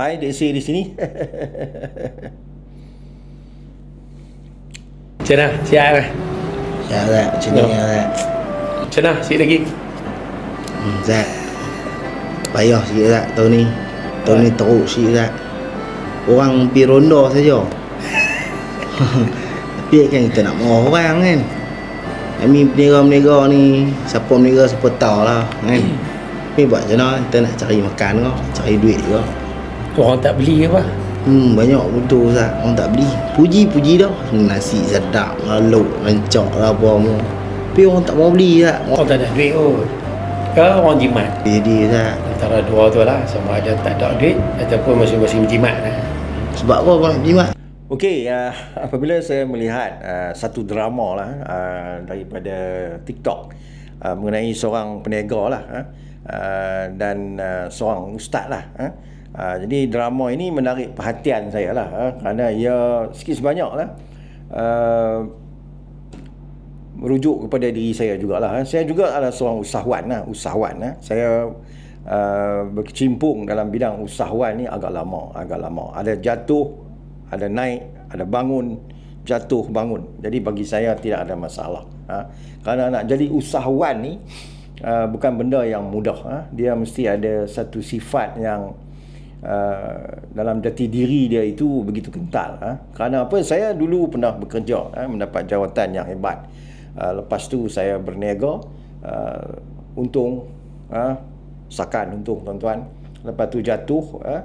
Hai Dek Sri di sini. Macam mana? Siap lah. Ya Zat, macam ni ya Zat. Macam mana? Sikit lagi. Hmm, Zat. Payah sikit Zat tahun ni. Tahun ni teruk sikit Zat. Orang pergi ronda saja. Tapi kan kita nak marah orang kan. Kami penega-menega ni, siapa menega siapa tahu lah kan. Tapi buat macam mana, kita nak cari makan ke, cari duit ke. Orang tak beli apa? Hmm, banyak betul Zat. Orang tak beli. Puji-puji dah. Nasi sedap, lauk, rancak lah apa semua. Tapi orang tak mau beli Zat. Orang tak ada duit kot. Ke orang jimat. Jadi Zat. Antara dua tu lah. Sama ada tak ada duit ataupun masing-masing jimat lah. Sebab apa orang jimat? Okey, uh, apabila saya melihat uh, satu drama lah uh, daripada TikTok uh, mengenai seorang peniaga lah uh, uh, dan uh, seorang ustaz lah. Uh, uh, jadi drama ini menarik perhatian saya lah uh, kerana ia sikit sebanyak lah uh, merujuk kepada diri saya jugalah. Uh. Saya juga adalah seorang usahawan lah, usahawan. Uh. Saya uh, berkecimpung dalam bidang usahawan ni agak lama, agak lama. Ada jatuh, ada naik, ada bangun, jatuh, bangun. Jadi bagi saya tidak ada masalah. Ha? Kerana nak jadi usahawan ni uh, bukan benda yang mudah. Ha? Dia mesti ada satu sifat yang uh, dalam jati diri dia itu begitu kental. Ha? Kerana apa? Saya dulu pernah bekerja, ha? mendapat jawatan yang hebat. Uh, lepas tu saya berniaga, uh, untung, ha? sakan untung tuan-tuan. Lepas tu jatuh, ha?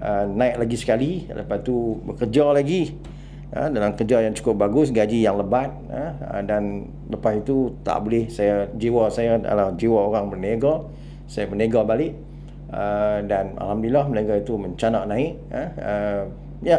uh, naik lagi sekali lepas tu bekerja lagi uh, dalam kerja yang cukup bagus gaji yang lebat uh, dan lepas itu tak boleh saya jiwa saya adalah jiwa orang berniaga saya berniaga balik uh, dan alhamdulillah berniaga itu mencanak naik uh, uh, ya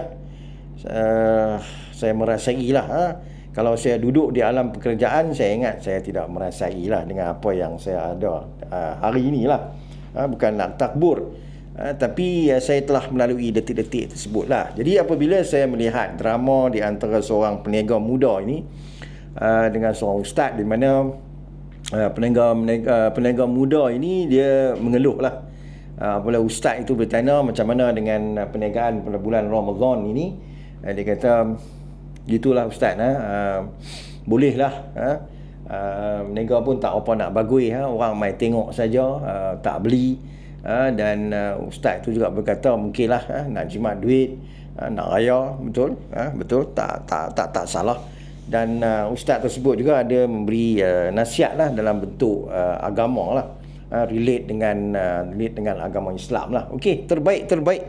uh, saya merasai lah uh, kalau saya duduk di alam pekerjaan saya ingat saya tidak merasai lah dengan apa yang saya ada uh, hari ini lah uh, bukan nak takbur Uh, tapi uh, saya telah melalui detik-detik tersebut lah. Jadi apabila saya melihat drama di antara seorang peniaga muda ini uh, dengan seorang ustaz di mana uh, peniaga, peniaga, peniaga muda ini dia mengeluh lah. Uh, apabila ustaz itu bertanya macam mana dengan uh, perniagaan pada bulan Ramadan ini, uh, dia kata gitulah ustaz. Uh, uh, bolehlah. Uh, uh, peniaga pun tak apa nak bagui. Uh, orang mai tengok saja, uh, tak beli. Ha, dan uh, ustaz tu juga berkata mungkinlah ha, nak jimat duit ha, nak raya betul ha, betul tak tak tak tak salah dan uh, ustaz tersebut juga ada memberi uh, nasihat lah dalam bentuk uh, agama lah ha, relate dengan uh, relate dengan agama Islam lah okey terbaik terbaik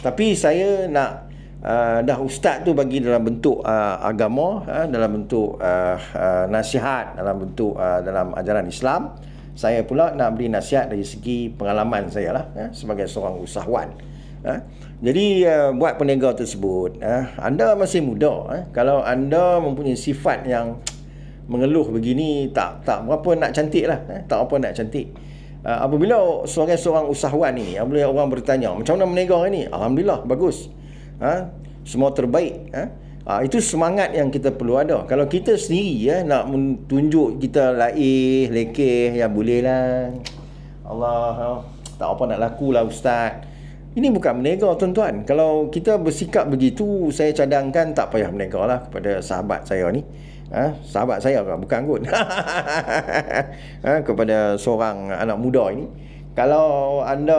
tapi saya nak uh, dah ustaz tu bagi dalam bentuk uh, agama uh, dalam bentuk uh, uh, nasihat dalam bentuk uh, dalam ajaran Islam saya pula nak beri nasihat dari segi pengalaman saya lah ya, sebagai seorang usahawan. Ya. Jadi uh, buat peniaga tersebut, uh, anda masih muda. Uh, kalau anda mempunyai sifat yang mengeluh begini, tak tak berapa nak cantik lah. Uh, tak apa nak cantik. Uh, apabila sebagai seorang usahawan ini, apabila orang bertanya, macam mana meniaga ini? Alhamdulillah, bagus. Uh, semua terbaik. Uh, Ha, itu semangat yang kita perlu ada. Kalau kita sendiri ya nak tunjuk kita laih, lekeh, ya boleh lah. Allah, ha, tak apa nak laku lah ustaz. Ini bukan menega tuan-tuan. Kalau kita bersikap begitu, saya cadangkan tak payah menega lah kepada sahabat saya ni. Ha, sahabat saya kan? Bukan kot. ha, kepada seorang anak muda ini. Kalau anda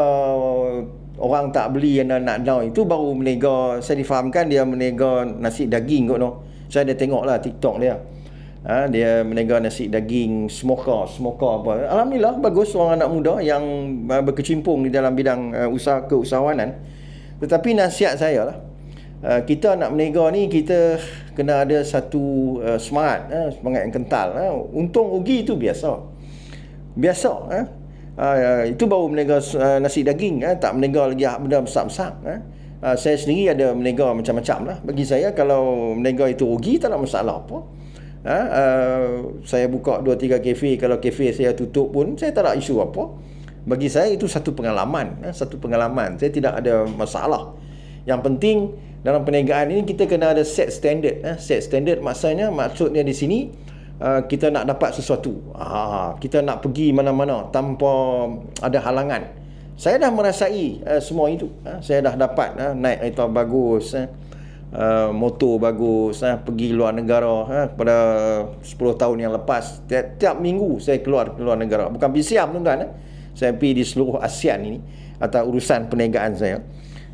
orang tak beli yang nak down itu baru menega saya difahamkan dia menega nasi daging kot no? Saya ada tengok lah tiktok dia. Ha, dia menega nasi daging smoker smoker apa. Alhamdulillah bagus seorang anak muda yang berkecimpung di dalam bidang uh, usaha keusahawanan. Tetapi nasihat saya lah uh, kita nak menega ni kita kena ada satu uh, semangat uh, semangat yang kental uh, untung rugi itu biasa. Biasa uh, Uh, itu baru menega uh, nasi daging uh, tak menega lagi benda besar-besar uh. Uh, saya sendiri ada menega macam-macam lah. Bagi saya kalau menega itu rugi tak ada masalah apa. Uh, uh, saya buka 2-3 kafe. Kalau kafe saya tutup pun saya tak ada isu apa. Bagi saya itu satu pengalaman uh, satu pengalaman. Saya tidak ada masalah. Yang penting dalam perniagaan ini kita kena ada set standard uh, set standard maksudnya maksudnya di sini uh, kita nak dapat sesuatu. Ah, kita nak pergi mana-mana tanpa ada halangan. saya dah merasai uh, semua itu uh, saya dah dapat uh, naik kereta bagus uh, motor bagus uh, pergi luar negara uh, pada 10 tahun yang lepas tiap, tiap minggu saya keluar ke luar negara. Bukan PCM tuan-tuan uh, saya pergi di seluruh ASEAN ini atau urusan perniagaan saya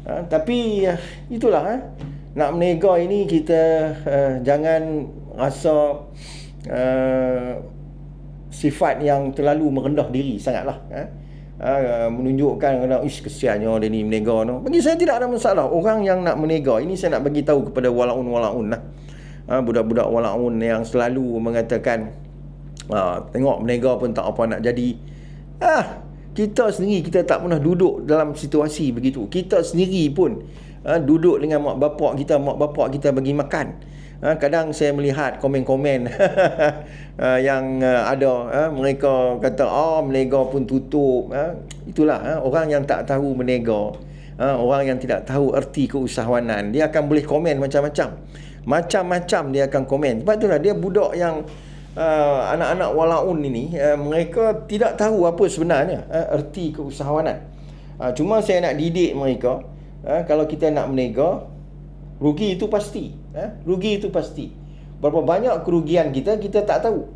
uh, tapi uh, itulah uh, nak menega ini kita uh, jangan rasa uh, sifat yang terlalu merendah diri sangatlah uh, uh, menunjukkan kena ish kesiannya dia ni menega no. Bagi saya tidak ada masalah. Orang yang nak menega ini saya nak bagi tahu kepada walaun walaun lah. Uh, budak-budak walaun yang selalu mengatakan uh, tengok menega pun tak apa nak jadi. Ah, kita sendiri kita tak pernah duduk dalam situasi begitu. Kita sendiri pun uh, duduk dengan mak bapak kita, mak bapak kita bagi makan. Ha, kadang saya melihat komen-komen uh, yang uh, ada uh, mereka kata oh menega pun tutup uh, itulah uh, orang yang tak tahu menega uh, orang yang tidak tahu erti keusahawanan dia akan boleh komen macam-macam macam-macam dia akan komen sebab itulah dia budak yang uh, anak-anak walaun ini uh, mereka tidak tahu apa sebenarnya uh, erti keusahawanan uh, cuma saya nak didik mereka uh, kalau kita nak menega rugi itu pasti eh? rugi itu pasti berapa banyak kerugian kita kita tak tahu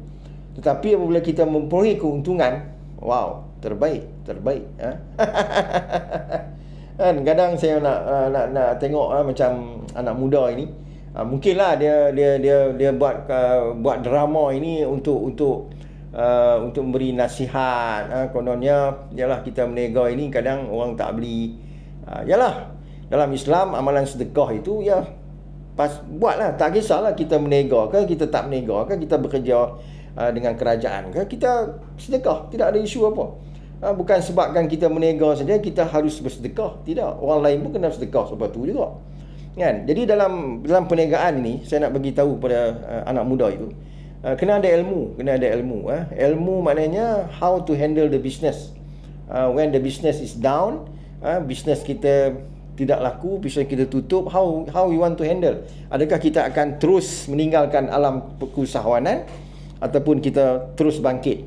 tetapi apabila kita memperoleh keuntungan wow terbaik terbaik eh? kan kadang saya nak uh, nak nak tengok uh, macam anak muda ini uh, mungkinlah dia dia dia dia buat uh, buat drama ini untuk untuk uh, untuk memberi nasihat. Uh, kononnya ialah kita menega ini kadang orang tak beli. Uh, yalah dalam Islam amalan sedekah itu ya pas buatlah. Tak kisahlah kita menega ke kita tak menega ke kita bekerja uh, dengan kerajaan ke kita sedekah. Tidak ada isu apa. Bukan sebabkan kita menega saja kita harus bersedekah. Tidak. Orang lain pun kena sedekah sebab tu juga kan jadi dalam dalam perniagaan ini saya nak bagi tahu pada uh, anak muda itu uh, kena ada ilmu kena ada ilmu uh. ilmu maknanya how to handle the business uh, when the business is down uh, business kita tidak laku bisa kita tutup how how we want to handle adakah kita akan terus meninggalkan alam keusahawanan ataupun kita terus bangkit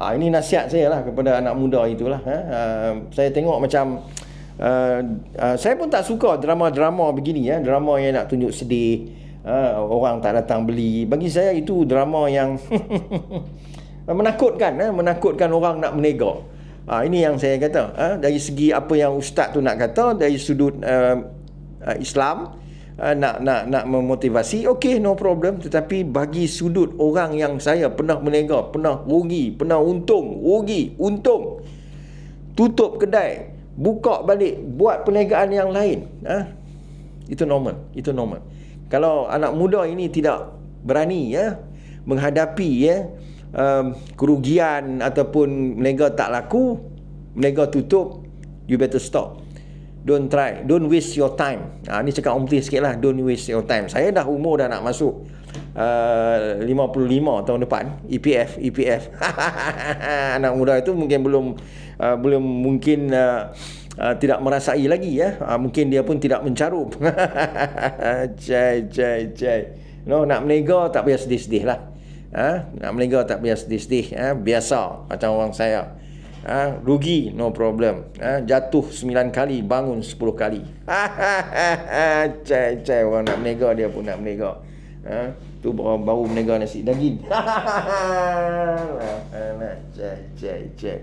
ha, ini nasihat saya lah kepada anak muda itulah ha. uh, saya tengok macam uh, uh, saya pun tak suka drama-drama begini ya drama yang nak tunjuk sedih uh, orang tak datang beli bagi saya itu drama yang menakutkan eh? menakutkan orang nak menega Ha, ini yang saya kata. Ha, dari segi apa yang ustaz tu nak kata dari sudut uh, uh, Islam uh, nak nak nak memotivasi, okey no problem. Tetapi bagi sudut orang yang saya pernah menega, pernah rugi, pernah untung, rugi, untung, tutup kedai, buka balik, buat perniagaan yang lain. Ha, itu normal, itu normal. Kalau anak muda ini tidak berani ya menghadapi ya um, kerugian ataupun meniaga tak laku meniaga tutup you better stop don't try don't waste your time ha, ni cakap umti sikit lah don't waste your time saya dah umur dah nak masuk uh, 55 tahun depan. EPF EPF anak muda itu mungkin belum uh, belum mungkin uh, uh, tidak merasai lagi ya. Uh, mungkin dia pun tidak mencarup. Cai cai cai. No nak meniaga tak payah sedih-sedih lah. Ha? nak meniaga tak payah sedih-sedih ha? biasa macam orang saya. Ha? rugi no problem. Ha? jatuh 9 kali bangun 10 kali. Cai cai. Orang nak meniaga dia pun nak meniaga ha? Tu baru, baru meniaga nasi daging. Cai cai cai